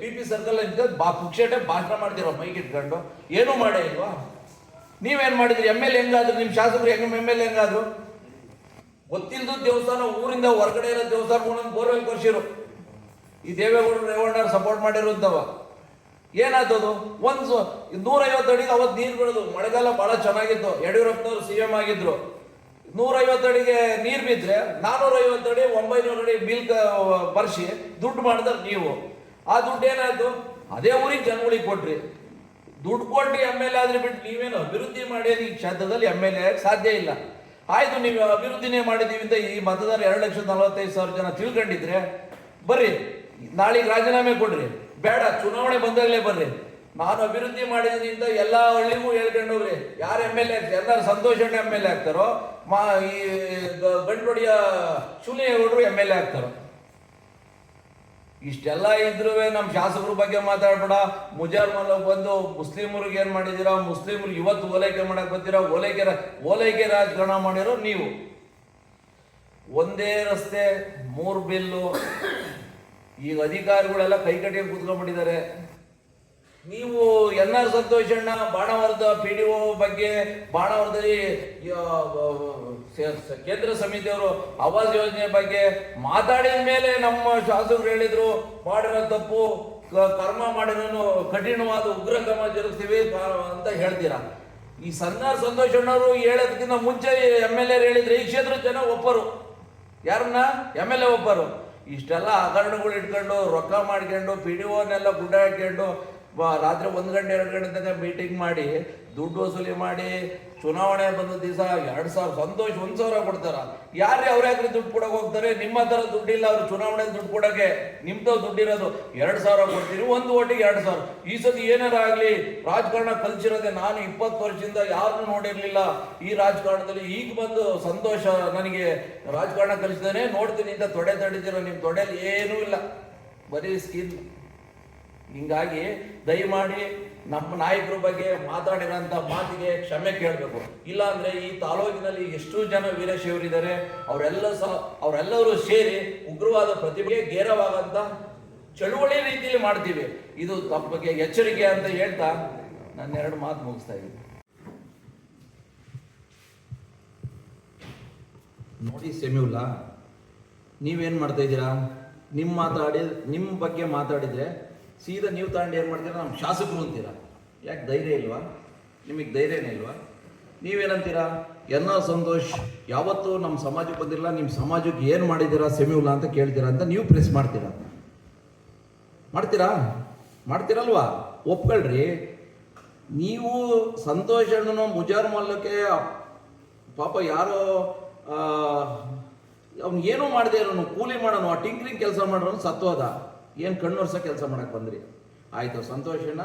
ಪಿ ಪಿ ಸರ್ಕಲ್ ಬಾ ಪುಕ್ಷೇಟೆ ಭಾಷಣ ಮಾಡ್ತಿರೋ ಮೈಕ್ ಇಟ್ಕೊಂಡು ಏನೂ ಮಾಡೇ ಇಲ್ವಾ? ನೀವೇನ್ ಮಾಡಿದ್ರಿ? ಎಂ ಎಲ್ ಎ ಹೆಂಗಾದ್ರು? ನಿಮ್ ಶಾಸಕರು ಹೆಂಗ್ ಎಂ ಎಲ್ ಎ ಹೆಂಗಾದ್ರು? ಗೊತ್ತಿಲ್ದ ದೇವಸ್ಥಾನ, ಊರಿಂದ ಹೊರಗಡೆ ಇರೋ ದೇವಸ್ಥಾನ ಬೋರ್ವೆಲ್ ಕೊರ್ಸಿರು ಈ ದೇವೇಗೌಡರು ರೇವಣ್ಣ ಸಪೋರ್ಟ್ ಮಾಡಿರುವಂತವ. ಏನಾದದು ಒಂದು ನೂರೈವತ್ತು ಅಡಿಗೆ ಅವತ್ತು ನೀರು ಬಿಡೋದು ಮಳೆಗಾಲ ಬಹಳ ಚೆನ್ನಾಗಿತ್ತು. ಯಡಿಯೂರಪ್ಪನವರು ಸಿ ಎಂ ಆಗಿದ್ರು. ನೂರೈವತ್ತು ಅಡಿಗೆ ನೀರು ಬಿದ್ದರೆ ನಾನೂರೈವತ್ತು ಅಡಿ, ಒಂಬೈನೂರು ಅಡಿ ಬಿಲ್ ಬರ್ಸಿ ದುಡ್ಡು ಮಾಡಿದ್ರೆ ನೀವು. ಆ ದುಡ್ಡು ಏನಾಯ್ತು? ಅದೇ ಊರಿಗೆ ಜನಗಳಿಗೆ ಕೊಟ್ರಿ. ದುಡ್ಡು ಕೊಟ್ಟು ಎಂ ಎಲ್ ಎ ಆದ್ರೆ ಬಿಟ್ಟು ನೀವೇನು ಅಭಿವೃದ್ಧಿ ಮಾಡಿ ಈ ಕ್ಷೇತ್ರದಲ್ಲಿ ಎಂ ಎಲ್ ಎ ಸಾಧ್ಯ ಇಲ್ಲ. ಆಯ್ತು, ನೀವು ಅಭಿವೃದ್ಧಿನೇ ಮಾಡಿದೀವಿ ಅಂತ ಈ ಮತದಾರ ಎರಡು ಲಕ್ಷದ ನಲವತ್ತೈದು ಸಾವಿರ ಜನ ತಿಳ್ಕೊಂಡಿದ್ರೆ, ಬರ್ರಿ. ನಾಳೆಗೆ ರಾಜೀನಾಮೆ ಕೊಡ್ರಿ. ಬೇಡ, ಚುನಾವಣೆ ಬಂದಾಗಲೇ ಬರ್ರಿ. ನಾನು ಅಭಿವೃದ್ಧಿ ಮಾಡಿದ್ರಿಂದ ಎಲ್ಲ ಹಳ್ಳಿಗೂ ಹೇಳ್ಕೊಂಡು ಹೋಗ್ರಿ ಯಾರು ಎಂ ಎಲ್ ಎ ಎಲ್ಲರೂ ಸಂತೋಷ ಎಂ ಎಲ್ ಎ ಆಗ್ತಾರೋ, ಮಾ ಈ ಗ- ಶೂನ್ಯ ಹುಡುಗರು ಎಂ ಎಲ್ ಎ ಆಗ್ತಾರೋ. ಇಷ್ಟೆಲ್ಲ ಇದ್ರೂ ನಮ್ಮ ಶಾಸಕರ ಬಗ್ಗೆ ಮಾತಾಡ್ಬೇಡ. ಮುಜಾರ್ ಮಲ್ಲ ಬಂದು ಮುಸ್ಲಿಮರಿಗೆ ಏನು ಮಾಡಿದ್ದೀರಾ ಮುಸ್ಲಿಮರಿಗೆ ಇವತ್ತು ಓಲೈಕೆ ಮಾಡಕ್ ಬರ್ತೀರಾ? ಓಲೈಕೆ ಓಲೈಕೆ ರಾಜಕಾರಣ ಮಾಡಿರೋ ನೀವು. ಒಂದೇ ರಸ್ತೆ, ಮೂರು ಬಿಲ್ಲು. ಈಗ ಅಧಿಕಾರಿಗಳೆಲ್ಲ ಕೈ ಕಟ್ಟಿಗೆ ಕೂತ್ಕೊಂಡ್ಬಿಟ್ಟಿದ್ದಾರೆ. ನೀವು ಎನ್ ಆರ್ ಸಂತೋಷಣ್ಣ ಬಾಣವರದ ಪಿ ಡಿ ಒ ಬಗ್ಗೆ ಬಾಣವರದಲ್ಲಿ ಕೇಂದ್ರ ಸಮಿತಿಯವರು ಆವಾಸ್ ಯೋಜನೆ ಬಗ್ಗೆ ಮಾತಾಡಿದ ಮೇಲೆ ನಮ್ಮ ಶಾಸಕರು ಹೇಳಿದ್ರು, ಮಾಡಿರೋ ತಪ್ಪು ಕರ್ಮ ಮಾಡಿರೋನು ಕಠಿಣವಾದ ಉಗ್ರ ಕ್ರಮ ಜರುಗಿಸ್ತೀವಿ ಅಂತ ಹೇಳ್ತೀರಾ? ಈ ಸಣ್ಣವರ್ ಸಂತೋಷ ಅಣ್ಣವರು ಹೇಳೋದಕ್ಕಿಂತ ಮುಂಚೆ ಎಂ ಎಲ್ ಎರ್ ಹೇಳಿದ್ರೆ ಈ ಕ್ಷೇತ್ರದ ಜನ ಒಪ್ಪರು ಯಾರನ್ನ? ಎಂ ಎಲ್ ಎ ಒಬ್ಬರು. ಇಷ್ಟೆಲ್ಲ ಹಗರಣಗಳು ಇಟ್ಕೊಂಡು ರೊಕ್ಕ ಮಾಡ್ಕೊಂಡು ಪಿ ಡಿ ಓನೆಲ್ಲ ಗುಡ್ಡ ಹಾಕ್ಕೊಂಡು ಬ- ರಾತ್ರಿ ಒಂದು ಗಂಟೆ, ಎರಡು ಗಂಟೆ ತನಕ ಮೀಟಿಂಗ್ ಮಾಡಿ, ದುಡ್ಡು ವಸೂಲಿ ಮಾಡಿ, ಚುನಾವಣೆ ಬಂದ ದಿವಸ ಎರಡು ಸಾವಿರ, ಸಂತೋಷ ಒಂದು ಸಾವಿರ ಕೊಡ್ತಾರ. ಯಾರೇ ಅವ್ರ ಯಾಕ್ರಿ ದುಡ್ಡು ಕೊಡಕ್ಕೆ ಹೋಗ್ತಾರೆ? ನಿಮ್ಮ ಹತ್ರ ದುಡ್ಡಿಲ್ಲ ಅವ್ರು ಚುನಾವಣೆ ದುಡ್ಡು ಕೊಡೋಕೆ ನಿಮ್ದು ದುಡ್ಡಿರೋದು ಎರಡು ಸಾವಿರ ಕೊಡ್ತೀನಿ ಒಂದು ಓಟಿಗೆ ಎರಡು ಸಾವಿರ. ಈ ಸತಿ ಏನಾರ ಆಗಲಿ, ರಾಜಕಾರಣ ಕಲ್ಸಿರೋದೆ ನಾನು ಇಪ್ಪತ್ತು ವರ್ಷದಿಂದ ಯಾರನ್ನೂ ನೋಡಿರಲಿಲ್ಲ. ಈ ರಾಜಕಾರಣದಲ್ಲಿ ಈಗ ಬಂದು ಸಂತೋಷ ನನಗೆ ರಾಜಕಾರಣ ಕಲಿಸಿದಾನೆ, ನೋಡ್ತೀನಿ ಅಂತ ತೊಡೆ ತಡಿದಿರೋ ನಿಮ್ಮ ತೊಡೆಯಲ್ಲಿ ಏನೂ ಇಲ್ಲ. ಬರೀ ಸ್ಕಿನ್ ಹಿಂಗಾಗಿ ದಯಮಾಡಿ ನಮ್ಮ ನಾಯಕರ ಬಗ್ಗೆ ಮಾತಾಡಿರೋಂಥ ಮಾತಿಗೆ ಕ್ಷಮೆ ಕೇಳಬೇಕು. ಇಲ್ಲಾಂದ್ರೆ ಈ ತಾಲೂಕಿನಲ್ಲಿ ಎಷ್ಟು ಜನ ವೀರಶೈವರಿದ್ದಾರೆ. ಅವರೆಲ್ಲ ಸಹ ಅವರೆಲ್ಲರೂ ಸೇರಿ ಉಗ್ರವಾದ ಪ್ರತಿಭೆಗೆ ಗೇರವಾಗಂತ ಚಳುವಳಿ ರೀತಿಯಲ್ಲಿ ಮಾಡ್ತೀವಿ. ಇದು ಬಗ್ಗೆ ಎಚ್ಚರಿಕೆ ಅಂತ ಹೇಳ್ತಾ ನನ್ನ ಎರಡು ಮಾತು ಮುಗಿಸ್ತಾ ಇದ್ದೀನಿ. ನೋಡಿ ಸೆಮಿಯುಲ್ಲಾ ನೀವೇನು ಮಾಡ್ತಾ ಇದ್ದೀರಾ? ನಿಮ್ಮ ಮಾತಾಡಿ ನಿಮ್ಮ ಬಗ್ಗೆ ಮಾತಾಡಿದರೆ ಸೀದಾ ನೀವು ತಗೊಂಡು ಏನು ಮಾಡ್ತೀರಾ? ನಮ್ಮ ಶಾಸಕರು ಅಂತೀರಾ? ಯಾಕೆ ಧೈರ್ಯ ಇಲ್ವಾ? ನಿಮಗೆ ಧೈರ್ಯನೇ ಇಲ್ವಾ? ನೀವೇನಂತೀರಾ? ಎನ್ನ ಸಂತೋಷ್, ಯಾವತ್ತೂ ನಮ್ಮ ಸಮಾಜಕ್ಕೆ ಬಂದಿರಲ್ಲ ನಿಮ್ಮ ಸಮಾಜಕ್ಕೆ ಏನು ಮಾಡಿದ್ದೀರಾ ಸೆಮಿಯುಲ್ಲಾ ಅಂತ ಕೇಳ್ತೀರಾ ಅಂತ ನೀವು ಪ್ರೆಸ್ ಮಾಡ್ತೀರಾ? ಮಾಡ್ತೀರಾ? ಮಾಡ್ತೀರಲ್ವಾ? ಒಪ್ಕೊಳ್ರಿ. ನೀವು ಸಂತೋಷ್ ಅಣ್ಣನು ಮುಜಾರ್ ಮಲ್ಲಕ್ಕೆ ಪಾಪ ಯಾರೋ ಅವ್ನು ಏನೂ ಮಾಡದೆ ಇರೋನು ಕೂಲಿ ಮಾಡೋನು, ಆ ಟಿಂಕ್ರಿಂಗ್ ಕೆಲಸ ಮಾಡೋನು ಸತ್ತೋದ. ಏನು ಕಣ್ಣೊರ್ಸ ಕೆಲಸ ಮಾಡಕ್ಕೆ ಬಂದ್ರಿ? ಆಯಿತು ಸಂತೋಷನ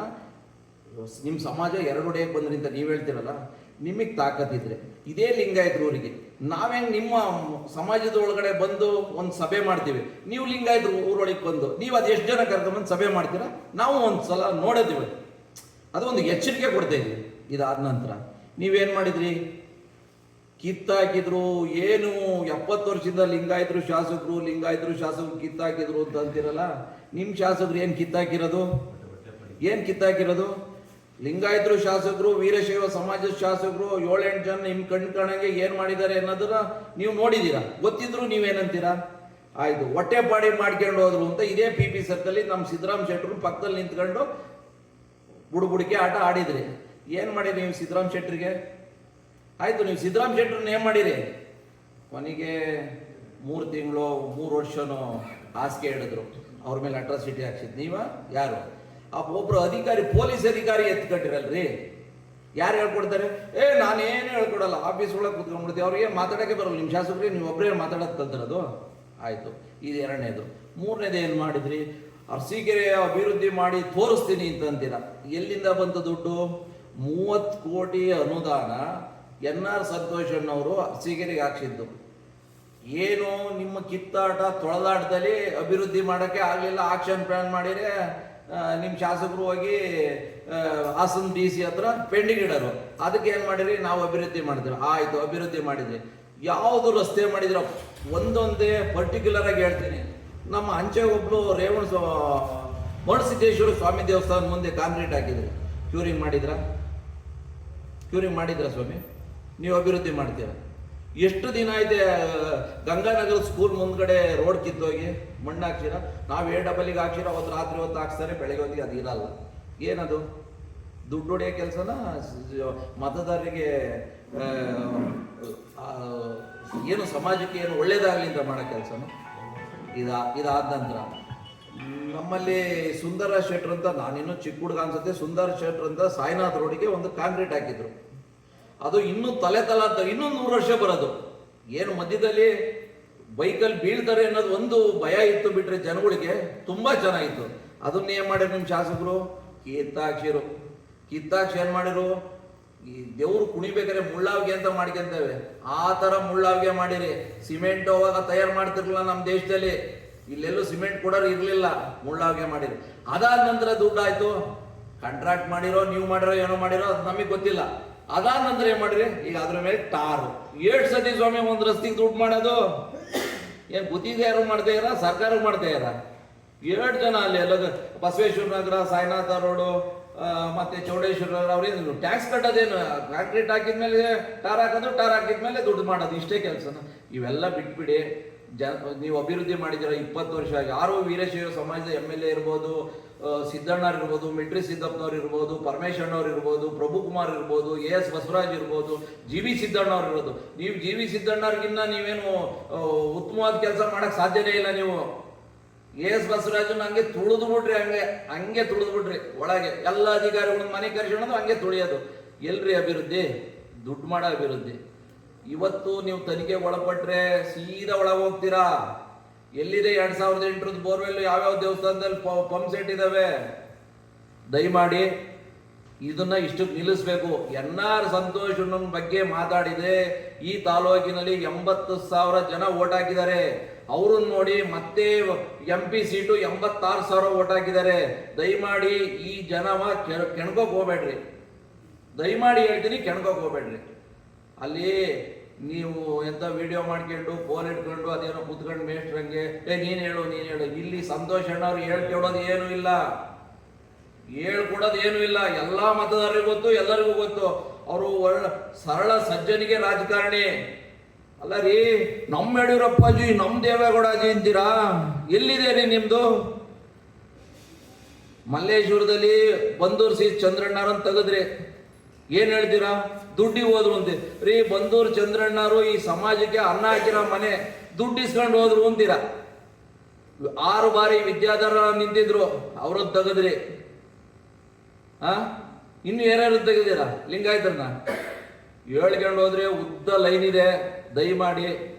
ನಿಮ್ಮ ಸಮಾಜ ಎರಡು ಡೇಗೆ ಬಂದ್ರಿ ಅಂತ ನೀವು ಹೇಳ್ತೀರಲ್ಲ, ನಿಮಗೆ ತಾಕತ್ತಿದ್ರೆ ಇದೇ ಲಿಂಗಾಯತರು ಊರಿಗೆ ನಾವೇನು ನಿಮ್ಮ ಸಮಾಜದ ಒಳಗಡೆ ಬಂದು ಒಂದು ಸಭೆ ಮಾಡ್ತೀವಿ. ನೀವು ಲಿಂಗಾಯತ್ರು ಊರೊಳಗೆ ಬಂದು, ನೀವು ಅದು ಎಷ್ಟು ಜನ ಕರ್ಕೊಂಡ್ಬಂದು ಸಭೆ ಮಾಡ್ತೀರಾ? ನಾವು ಒಂದು ಸಲ ನೋಡೋದಿವಿ ಅದು ಒಂದು ಎಚ್ಚರಿಕೆ ಕೊಡ್ತಾ ಇದ್ವಿ. ಇದಾದ ನಂತರ ನೀವೇನು ಮಾಡಿದ್ರಿ? ಕಿತ್ತಾಕಿದ್ರು, ಏನು ಎಪ್ಪತ್ತು ವರ್ಷದಿಂದ ಲಿಂಗಾಯತರು ಶಾಸಕರು ಲಿಂಗಾಯತರು ಶಾಸಕರು ಕಿತ್ತಾಕಿದ್ರು ಅಂತ ಅಂತೀರಲ್ಲ ನಿಮ್ಮ ಶಾಸಕರು ಏನು ಕಿತ್ತಾಕಿರೋದು? ಏನು ಕಿತ್ತಾಕಿರೋದು? ಲಿಂಗಾಯತರು ಶಾಸಕರು, ವೀರಶೈವ ಸಮಾಜದ ಶಾಸಕರು, ಏಳೆಂಟು ಜನ ನಿಮ್ಮ ಕಣ್ ಕಾಣಂಗೆ ಏನು ಮಾಡಿದ್ದಾರೆ ಅನ್ನೋದನ್ನ ನೀವು ನೋಡಿದ್ದೀರಾ ಗೊತ್ತಿದ್ರು ನೀವೇನಂತೀರಾ? ಆಯಿತು, ಹೊಟ್ಟೆ ಪಾಡಿ ಮಾಡ್ಕೊಂಡು ಹೋದ್ರು ಅಂತ ಇದೇ ಪಿ ಪಿ ಸರ್ಕಲ್ಲಿ ನಮ್ಮ ಸಿದ್ದರಾಮ್ ಶೆಟ್ಟರು ಪಕ್ಕದಲ್ಲಿ ನಿಂತ್ಕೊಂಡು ಬುಡುಬುಡಿಕೆ ಆಟ ಆಡಿದ್ರಿ. ಏನು ಮಾಡಿರಿ ನೀವು ಸಿದ್ದರಾಮ್ ಶೆಟ್ಟರಿಗೆ? ಆಯಿತು, ನೀವು ಸಿದ್ದರಾಮ್ ಶೆಟ್ಟರನ್ನ ಏನು ಮಾಡಿರಿ? ಕೊನೆಗೆ ಮೂರು ತಿಂಗಳು, ಮೂರು ವರ್ಷನೂ ಹಾಸಿಗೆ ಹಿಡಿದ್ರು. ಅವ್ರ ಮೇಲೆ ಅಟ್ರಾಸಿಟಿ ಹಾಕ್ಸಿದ್. ನೀವ ಯಾರು? ಆ ಒಬ್ರು ಅಧಿಕಾರಿ, ಪೊಲೀಸ್ ಅಧಿಕಾರಿ ಎತ್ಕೊಂಡಿರಲ್ರಿ ಯಾರು ಹೇಳ್ಕೊಡ್ತಾರೆ? ಏ, ನಾನೇನು ಹೇಳ್ಕೊಡಲ್ಲ. ಆಫೀಸ್ ಒಳಗೆ ಕುತ್ಕೊಂಡ್ಬಿಡ್ತೀವಿ. ಅವ್ರಿಗೆ ಮಾತಾಡೋಕ್ಕೆ ಬರಲ್ಲ. ನಿಮ್ಮ ಶಾಸಕರಿಗೆ ನೀವು ಒಬ್ಬರೇ ಮಾತಾಡೋದು ಕಲ್ತಿರೋದು? ಆಯಿತು. ಇದು ಎರಡನೇದು. ಮೂರನೇದು ಏನು ಮಾಡಿದ್ರಿ? ಅರಸೀಕೆರೆ ಅಭಿವೃದ್ಧಿ ಮಾಡಿ ತೋರಿಸ್ತೀನಿ ಅಂತಂತೀರ. ಎಲ್ಲಿಂದ ಬಂತ ದುಡ್ಡು? ಮೂವತ್ತು ಕೋಟಿ ಅನುದಾನ ಎನ್ ಆರ್ ಸಂತೋಷಣ್ಣವರು ಅರಸೀಕೆರೆಗೆ ಹಾಕ್ಸಿದ್ದು. ಏನು ನಿಮ್ಮ ಕಿತ್ತಾಟ ತೊಳೆದಾಟದಲ್ಲಿ ಅಭಿವೃದ್ಧಿ ಮಾಡೋಕ್ಕೆ ಆಗಲಿಲ್ಲ ಆಕ್ಷನ್ ಪ್ಲಾನ್ ಮಾಡಿದ್ರೆ ನಿಮ್ಮ ಶಾಸಕರು ಹೋಗಿ ಹಾಸನ ಡಿ ಸಿ ಹತ್ರ ಪೆಂಡಿಂಗ್ ಇಡೋರು ಅದಕ್ಕೆ ಏನು ಮಾಡಿರಿ? ನಾವು ಅಭಿವೃದ್ಧಿ ಮಾಡಿದ್ವಿ. ಆಯಿತು, ಅಭಿವೃದ್ಧಿ ಮಾಡಿದ್ವಿ. ಯಾವುದು ರಸ್ತೆ ಮಾಡಿದ್ರ? ಒಂದೊಂದೇ ಪರ್ಟಿಕ್ಯುಲರ್ ಆಗಿ ಹೇಳ್ತೀನಿ. ನಮ್ಮ ಅಂಚೆ ಒಬ್ಳು ರೇವಣ ಮರುಸಿದ್ದೇಶ್ವರ ಸ್ವಾಮಿ ದೇವಸ್ಥಾನ ಮುಂದೆ ಕಾಂಕ್ರೀಟ್ ಹಾಕಿದ್ರಿ. ಕ್ಯೂರಿಂಗ್ ಮಾಡಿದ್ರಾ? ಕ್ಯೂರಿಂಗ್ ಮಾಡಿದ್ರ ಸ್ವಾಮಿ? ನೀವು ಅಭಿವೃದ್ಧಿ ಮಾಡ್ತೀರಾ? ಎಷ್ಟು ದಿನ ಐತೆ ಗಂಗಾನಗರ ಸ್ಕೂಲ್ ಮುಂದ್ಗಡೆ ರೋಡ್ ಕಿತ್ತೋಗಿ, ಮಣ್ಣು ಹಾಕ್ಸಿರ? ನಾವು ಏ ಡಬಲಿಗೆ ಹಾಕ್ಸಿರ, ಅವತ್ತು ರಾತ್ರಿ ಹೊತ್ತು ಹಾಕ್ಸ್ತಾರೆ, ಬೆಳಗ್ಗೆ ಹೊತ್ತಿಗೆ ಅದು ಇರಲ್ಲ. ಏನದು? ದುಡ್ಡು ಹೊಡೆಯೋ ಕೆಲಸನ ಮತದಾರರಿಗೆ ಏನು ಸಮಾಜಕ್ಕೆ ಏನು ಒಳ್ಳೇದಾಗಲಿ ಅಂತ ಮಾಡೋ ಕೆಲಸನ? ಇದಾ, ಇದಾದ ನಂತರ. ನಮ್ಮಲ್ಲಿ ಸುಂದರ ಶೆಟ್ರ್ ಅಂತ ನಾನಿನ್ನೂ ಚಿಕ್ಕ ಹುಡುಗ ಅನ್ಸುತ್ತೆ. ಸುಂದರ ಶೆಟ್ರ್ ಅಂತ ಸಾಯಿನಾಥ್ ರೋಡಿಗೆ ಒಂದು ಕಾಂಕ್ರೀಟ್ ಹಾಕಿದ್ರು. ಅದು ಇನ್ನೂ ತಲೆ ತಲೆ ಅಂತ ಇನ್ನೂ ನೂರು ವರ್ಷ ಬರೋದು. ಏನು ಮಧ್ಯದಲ್ಲಿ ಬೈಕಲ್ಲಿ ಬೀಳ್ತಾರೆ ಅನ್ನೋದು ಒಂದು ಭಯ ಇತ್ತು ಬಿಟ್ಟರೆ ಜನಗಳಿಗೆ ತುಂಬ ಚೆನ್ನಾಗಿತ್ತು. ಅದನ್ನ ಏನ್ ಮಾಡ್ಯಾರ ನಿಮ್ಮ ಶಾಸಕರು? ಕಿತ್ತಾಕ್ಷಿರು. ಕಿತ್ತಾಕ್ಷಿ ಏನ್ ಮಾಡಿರು ಈ ದೇವ್ರು ಕುಣಿಬೇಕಾದ್ರೆ ಮುಳ್ಳಾವ್ಗೆ ಅಂತ ಮಾಡ್ಕೊಂತೇವೆ. ಆ ಥರ ಮುಳ್ಳಾವ್ಗೆ ಮಾಡಿರಿ. ಸಿಮೆಂಟ್ ಅವಾಗ ತಯಾರು ಮಾಡ್ತಿರ್ಲಿಲ್ಲ ನಮ್ಮ ದೇಶದಲ್ಲಿ. ಇಲ್ಲೆಲ್ಲೂ ಸಿಮೆಂಟ್ ಕೊಡೋರು ಇರಲಿಲ್ಲ, ಮುಳ್ಳಾವ್ಗೆ ಮಾಡಿರಿ. ಅದಾದ ನಂತರ ದುಡ್ಡಾಯಿತು ಕಾಂಟ್ರಾಕ್ಟ್ ಮಾಡಿರೋ, ನೀವು ಮಾಡಿರೋ, ಏನೋ ಮಾಡಿರೋ, ಅದು ನಮಗೆ ಗೊತ್ತಿಲ್ಲ. ಅದಾದ ನಂತರ ಏನ್ ಮಾಡ್ರಿ? ಈಗ ಅದ್ರ ಮೇಲೆ ಟಾರು. ಏಟ್ ಸತಿ ಸ್ವಾಮಿ ಒಂದ್ ರಸ್ತೆಗೆ ದುಡ್ಡು ಮಾಡೋದು? ಏನ್ ಯಾರು ಮಾಡ್ತಾ ಇರ ಸರ್ಕಾರ ಮಾಡ್ತಾ ಇರ ಏಳು ಜನ ಅಲ್ಲಿ ಎಲ್ಲ ಬಸವೇಶ್ವರ ನಗರ, ಸಾಯಿನಾಥ ರೋಡು ಮತ್ತೆ ಚೌಡೇಶ್ವರ ಅವ್ರೇನು ಟ್ಯಾಕ್ಸ್ ಕಟ್ಟೋದೇನು? ಕಾಂಕ್ರೀಟ್ ಹಾಕಿದ್ಮೇಲೆ ಟಾರ್ ಹಾಕೋದು ಟಾರ್ ಹಾಕಿದ್ಮೇಲೆ ದುಡ್ಡು ಮಾಡೋದು. ಇಷ್ಟೇ ಕೆಲಸ ಇವೆಲ್ಲ ಬಿಟ್ಬಿಡಿ. ಜನ, ನೀವು ಅಭಿವೃದ್ಧಿ ಮಾಡಿದಿರ ಇಪ್ಪತ್ತು ವರ್ಷ ಆಗಿ. ಯಾರು ವೀರಶೈವ ಸಮಾಜದ ಎಂ ಎಲ್ ಎ ಇರ್ಬೋದು. ಇರ್ಬೋದು, ಮಿಲ್ಟ್ರಿ ಸಿದ್ದಪ್ಪನವ್ರು ಇರ್ಬೋದು, ಪರಮೇಶ್ವರ್ನವ್ರು ಇರ್ಬೋದು, ಪ್ರಭುಕುಮಾರ್ ಇರ್ಬೋದು, ಎ ಎಸ್ ಬಸವರಾಜ್ ಇರ್ಬೋದು, ಜಿ ವಿ ಸಿದ್ದಣ್ಣವ್ರು ಇರ್ಬೋದು ನೀವು ಜಿ ವಿ ಸಿದ್ದಣ್ಣವ್ರಿಗಿನ್ನ ನೀವೇನು ಉತ್ತಮವಾದ ಕೆಲಸ ಮಾಡಕ್ಕೆ ಸಾಧ್ಯನೇ ಇಲ್ಲ ನೀವು. ಎ ಎಸ್ ಬಸವರಾಜನ ಹಂಗೆ ತುಳಿದು ಬಿಡ್ರಿ, ಹಂಗೆ ಹಂಗೆ ತುಳಿದು ಬಿಡ್ರಿ, ಒಳಗೆ. ಎಲ್ಲ ಅಧಿಕಾರಿಗಳನ್ನ ಮನೆ ಕರ್ಸ್ಕೊಳೋದು ಹಂಗೆ ತುಳಿಯೋದು. ಎಲ್ರಿ ಅಭಿವೃದ್ಧಿ? ದುಡ್ಡು ಮಾಡೋ ಅಭಿವೃದ್ಧಿ. ಇವತ್ತು ನೀವು ತನಿಖೆಗೆ ಒಳಪಟ್ರೆ ಸೀದಾ ಒಳಗೆ ಹೋಗ್ತೀರಾ? ಎಲ್ಲಿದೆ ಎರಡ್ ಸಾವಿರದ ಎಂಟರದ್ದು ಬೋರ್ವೆಲ್ ಯಾವ್ಯಾವ ದೇವಸ್ಥಾನದಲ್ಲಿ ಪಂಪ್ ಸೆಟ್ ಇದಾವೆ? ದಯಮಾಡಿ ಇದನ್ನ ಇಷ್ಟಕ್ಕೆ ನಿಲ್ಲಿಸ್ಬೇಕು. ಎನ್ ಆರ್ ಸಂತೋಷ್ ಬಗ್ಗೆ ಮಾತಾಡಿದೆ ಈ ತಾಲೂಕಿನಲ್ಲಿ ಎಂಬತ್ತು ಸಾವಿರ ಜನ ಓಟ್ ಹಾಕಿದ್ದಾರೆ. ಅವ್ರನ್ನ ನೋಡಿ ಮತ್ತೆ ಎಂ ಪಿ ಸೀಟು ಎಂಬತ್ತಾರು ಸಾವಿರ ಓಟ್ ಹಾಕಿದ್ದಾರೆ. ದಯಮಾಡಿ ಈ ಜನವ ಕೆಣ್- ಕೆಣ್ಕೋಕ್ ಹೋಗ್ಬೇಡ್ರಿ. ದಯಮಾಡಿ ಹೇಳ್ತೀನಿ, ಕೆಣ್ಕೋಕ್ ಹೋಗ್ಬೇಡ್ರಿ. ಅಲ್ಲಿ ನೀವು ಎಂತ ವಿಡಿಯೋ ಮಾಡ್ಕೊಂಡು ಫೋನ್ ಇಟ್ಕೊಂಡು ಅದೇನೋ ಕುತ್ಕೊಂಡು ಮೇಷ್ಟ್ರಂಗೆ, ಏ, ನೀನ್ ಹೇಳು ನೀನ್ ಹೇಳು. ಇಲ್ಲಿ ಸಂತೋಷ್ ಅಣ್ಣವ್ರು ಹೇಳ್ಕೊಡೋದು ಏನೂ ಇಲ್ಲ. ಹೇಳ್ಕೊಡೋದು ಏನೂ ಇಲ್ಲ. ಎಲ್ಲಾ ಮತದಾರರಿಗೂ ಗೊತ್ತು, ಎಲ್ಲರಿಗೂ ಗೊತ್ತು. ಅವರು ಒಳ್ಳೆ ಸರಳ ಸಜ್ಜನಿಗೆ ರಾಜಕಾರಣಿ. ಅಲ್ಲ ರೀ ನಮ್ಮ ಯಡಿಯೂರಪ್ಪಾಜಿ ನಮ್ಮ ದೇವೇಗೌಡಾಜಿ ಅಂತೀರಾ? ಎಲ್ಲಿದೆ ರೀ ನಿಮ್ದು? ಮಲ್ಲೇಶ್ವರದಲ್ಲಿ ಬಂದೂರ್ ಸಿ ಚಂದ್ರಣ್ಣರನ್ನ ತೆಗೆದ್ರಿ. ಏನ್ ಹೇಳ್ತೀರಾ? ದುಡ್ಡಿಗೆ ಹೋದ್ರು ಅಂತೀರಿ ರೀ, ಬಂದೂರ್ ಚಂದ್ರಣ್ಣರು ಈ ಸಮಾಜಕ್ಕೆ ಅನ್ನ ಹಾಕಿರೋ ಮನೆ. ದುಡ್ಡು ಇಸ್ಕೊಂಡು ಹೋದ್ರು ಅಂತೀರ? ಆರು ಬಾರಿ ವಿದ್ಯಾಧರ ನಿಂತಿದ್ರು ಅವ್ರದ್ದು ತೆಗೆದ್ರಿ. ಆ? ಇನ್ನು ಯಾರ್ಯಾರು ತೆಗೆದಿರಾ ಲಿಂಗಾಯತರನ್ನ ಹೇಳ್ಕೊಂಡು ಹೋದ್ರೆ ಉದ್ದ ಲೈನ್ ಇದೆ. ದಯಮಾಡಿ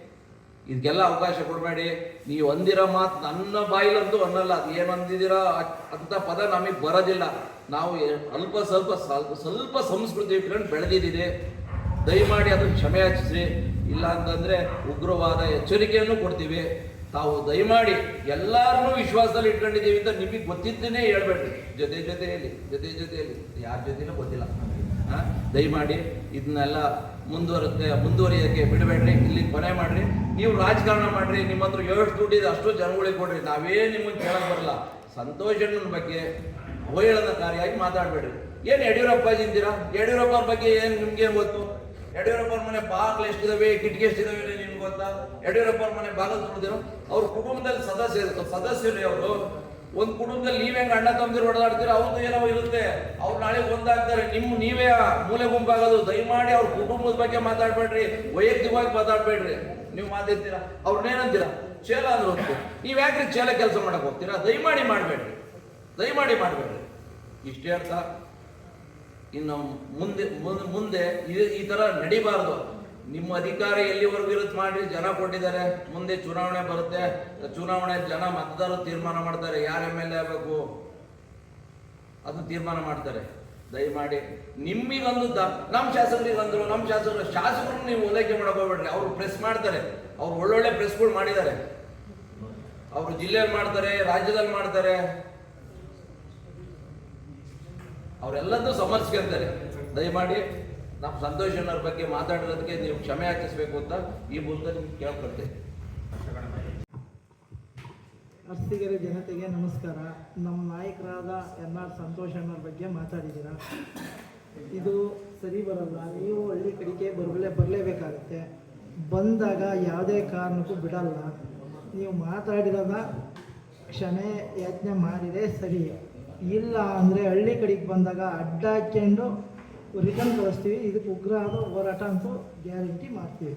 ಇದಕ್ಕೆಲ್ಲ ಅವಕಾಶ ಕೊಡಬೇಡಿ. ನೀವು ಅಂದಿರೋ ಮಾತು ನನ್ನ ಬಾಯಿಲಂತೂ ಅನ್ನಲ್ಲ. ಅದು ಏನು ಅಂದಿದ್ದೀರಾ ಅಂತ ಪದ ನಮಗೆ ಬರೋದಿಲ್ಲ. ನಾವು ಅಲ್ಪ ಸ್ವಲ್ಪ ಸ್ವಲ್ಪ ಸ್ವಲ್ಪ ಸಂಸ್ಕೃತಿ ಇಟ್ಕೊಂಡು ಬೆಳೆದಿದ್ದೀರಿ. ದಯಮಾಡಿ ಅದನ್ನು ಕ್ಷಮೆ ಯಾಚಿಸ್ರಿ ಇಲ್ಲ ಅಂತಂದರೆ ಉಗ್ರವಾದ ಎಚ್ಚರಿಕೆಯನ್ನು ಕೊಡ್ತೀವಿ. ತಾವು ದಯಮಾಡಿ ಎಲ್ಲರನ್ನು ವಿಶ್ವಾಸದಲ್ಲಿ ಇಟ್ಕೊಂಡಿದ್ದೀವಿ ಅಂತ ನಿಮಗೆ ಗೊತ್ತಿದ್ದೇನೆ ಹೇಳ್ಬೇಡ್ರಿ. ಜೊತೆ ಜೊತೆಯಲ್ಲಿ ಜೊತೆ ಜೊತೆಯಲ್ಲಿ. ಯಾರ ಜೊತೆನೂ ಗೊತ್ತಿಲ್ಲ ಹಾಂ? ದಯಮಾಡಿ ಇದನ್ನೆಲ್ಲ ಮುಂದುವರುತ್ತೆ ಮುಂದುವರಿಯೋಕ್ಕೆ ಬಿಡಬೇಡ್ರಿ, ಇಲ್ಲಿ ಕೊನೆ ಮಾಡ್ರಿ. ನೀವು ರಾಜಕಾರಣ ಮಾಡ್ರಿ, ನಿಮ್ಮ ಹತ್ರ ಎಷ್ಟು ದುಡ್ಡಿದೆ ಅಷ್ಟು ಜನಗಳಿಗೆ ಕೊಡ್ರಿ. ನಾವೇ ನಿಮ್ಮನ್ನು ಕೇಳಕ್ ಬರಲ್ಲ. ಸಂತೋಷಣ್ಣನ ಬಗ್ಗೆ ಅವಹೇಳನಕಾರಿಯಾಗಿ ಮಾತಾಡಬೇಡ್ರಿ. ಏನು ಯಡಿಯೂರಪ್ಪ ಅಂತೀರಾ? ಯಡಿಯೂರಪ್ಪ ಅವ್ರ ಬಗ್ಗೆ ಏನು ನಿಮ್ಗೆ ಗೊತ್ತು? ಯಡಿಯೂರಪ್ಪ ಅವ್ರ ಮನೆ ಬಾಗ್ಲು ಎಷ್ಟಿದಾವೆ, ಕಿಟಕಿ ಎಷ್ಟಿದಾವೆ ನಿಮ್ಗೆ ಗೊತ್ತಾ? ಯಡಿಯೂರಪ್ಪ ಅವ್ರ ಮನೆ ಬಾಗಿಲು ತುಳಿದಿರೋ ಅವ್ರ ಕುಟುಂಬದಲ್ಲಿ ಸದಸ್ಯರು ಸದಸ್ಯರು ಅವರು ಒಂದ್ ಕುಟುಂಬದಲ್ಲಿ ನೀವ್ ಅಣ್ಣ ತಮ್ಮದಿರು ಹೊಡೆದಾಡ್ತೀರ ಅವ್ರದ್ದು ಏನೋ ಇರುತ್ತೆ. ಅವ್ರು ನಾಳೆ ಒಂದಾಗ್ತಾರೆ. ನಿಮ್ ನೀವೇ ಮೂಲೆ ಗುಂಪಾಗೋದು. ದಯಮಾಡಿ ಅವ್ರ ಕುಟುಂಬದ ಬಗ್ಗೆ ಮಾತಾಡ್ಬೇಡ್ರಿ. ವೈಯಕ್ತಿಕವಾಗಿ ಮಾತಾಡ್ಬೇಡ್ರಿ. ನೀವು ಮಾತಾಡ್ತೀರಾ? ಅವ್ರನ್ನೇನಂತೀರಾ ಚೇಲ ಅಂದ್ರೆ ಹೋಗ್ತೀವಿ ನೀವ್ ಯಾಕ್ರಿ ಚೇಲ ಕೆಲಸ ಮಾಡಕ್ ಹೋಗ್ತೀರಾ? ದಯಮಾಡಿ ಮಾಡ್ಬೇಡ್ರಿ. ದಯಮಾಡಿ ಮಾಡ್ಬೇಡ್ರಿ. ಇಷ್ಟೇ ಅರ್ಥ. ಇನ್ನು ಮುಂದೆ ಮುಂದೆ ಈ ತರ ನಡಿಬಾರ್ದು. ನಿಮ್ಮ ಅಧಿಕಾರ ಎಲ್ಲಿವರೆಗೂ ಇರುತ್ತೆ ಮಾಡಿ ಜನ ಕೊಟ್ಟಿದ್ದಾರೆ. ಮುಂದೆ ಚುನಾವಣೆ ಬರುತ್ತೆ. ಚುನಾವಣೆ ಜನ ಮತದಾರರು ತೀರ್ಮಾನ ಮಾಡ್ತಾರೆ. ಯಾರು ಎಂ ಎಲ್ ಎ ಆಗಬೇಕು? ಅದು ತೀರ್ಮಾನ ಮಾಡ್ತಾರೆ. ದಯಮಾಡಿ ನಿಮ್ಮಿಗೊಂದು ನಮ್ಮ ಶಾಸಕರಿಗೆ ಅಂದ್ರು ನಮ್ಮ ಶಾಸಕರು ಶಾಸಕರು ನೀವು ಓಲೈಕೆ ಹೋಗ್ಬೇಡ್ರಿ. ಅವ್ರು ಪ್ರೆಸ್ ಮಾಡ್ತಾರೆ. ಅವ್ರು ಒಳ್ಳೊಳ್ಳೆ ಪ್ರೆಸ್ಗಳು ಮಾಡಿದ್ದಾರೆ. ಅವರು ಜಿಲ್ಲೆಯಲ್ಲಿ ಮಾಡ್ತಾರೆ ರಾಜ್ಯದಲ್ಲಿ ಮಾಡ್ತಾರೆ. ಅವರೆಲ್ಲದೂ ಸಮರ್ಸ್ಕೊಂತಾರೆ. ದಯಮಾಡಿ ನಮ್ಮ ಸಂತೋಷ್ ಅನ್ನೋರ ಬಗ್ಗೆ ಮಾತಾಡಿರೋದಕ್ಕೆ ನೀವು ಕ್ಷಮೆ ಯಾಚಿಸಬೇಕು ಅಂತ ಈ ಮೂಲಕ ನಿಮ್ಗೆ ಕೇಳ್ಕೊಳ್ತೇನೆ.
ಅರ್ಸಿಗೆರೆ ಜನತೆಗೆ ನಮಸ್ಕಾರ. ನಮ್ಮ ನಾಯಕರಾದ ಎನ್ ಆರ್ ಸಂತೋಷ್ ಅಣ್ಣವ್ರ ಬಗ್ಗೆ ಮಾತಾಡಿದ್ದೀರಾ? ಇದು ಸರಿ ಬರಲ್ಲ. ನೀವು ಹಳ್ಳಿ ಕಡೆಗೆ ಬರಲೇ ಬರಲೇಬೇಕಾಗುತ್ತೆ. ಬಂದಾಗ ಯಾವುದೇ ಕಾರಣಕ್ಕೂ ಬಿಡಲ್ಲ. ನೀವು ಮಾತಾಡಿರೋದ ಕ್ಷಮೆ ಯಾಚನೆ ಮಾಡಿದರೆ ಸರಿ. ಇಲ್ಲ ಅಂದರೆ ಹಳ್ಳಿ ಕಡೆಗೆ ಬಂದಾಗ ಅಡ್ಡ ಹಾಕ್ಕೊಂಡು ರಿಟರ್ನ್ ಕಳಿಸ್ತೀವಿ ಇದಕ್ಕೆ ಉಗ್ರ ಆದ ಹೋರಾಟ ಅಂತೂ ಗ್ಯಾರಂಟಿ ಮಾಡ್ತೀವಿ.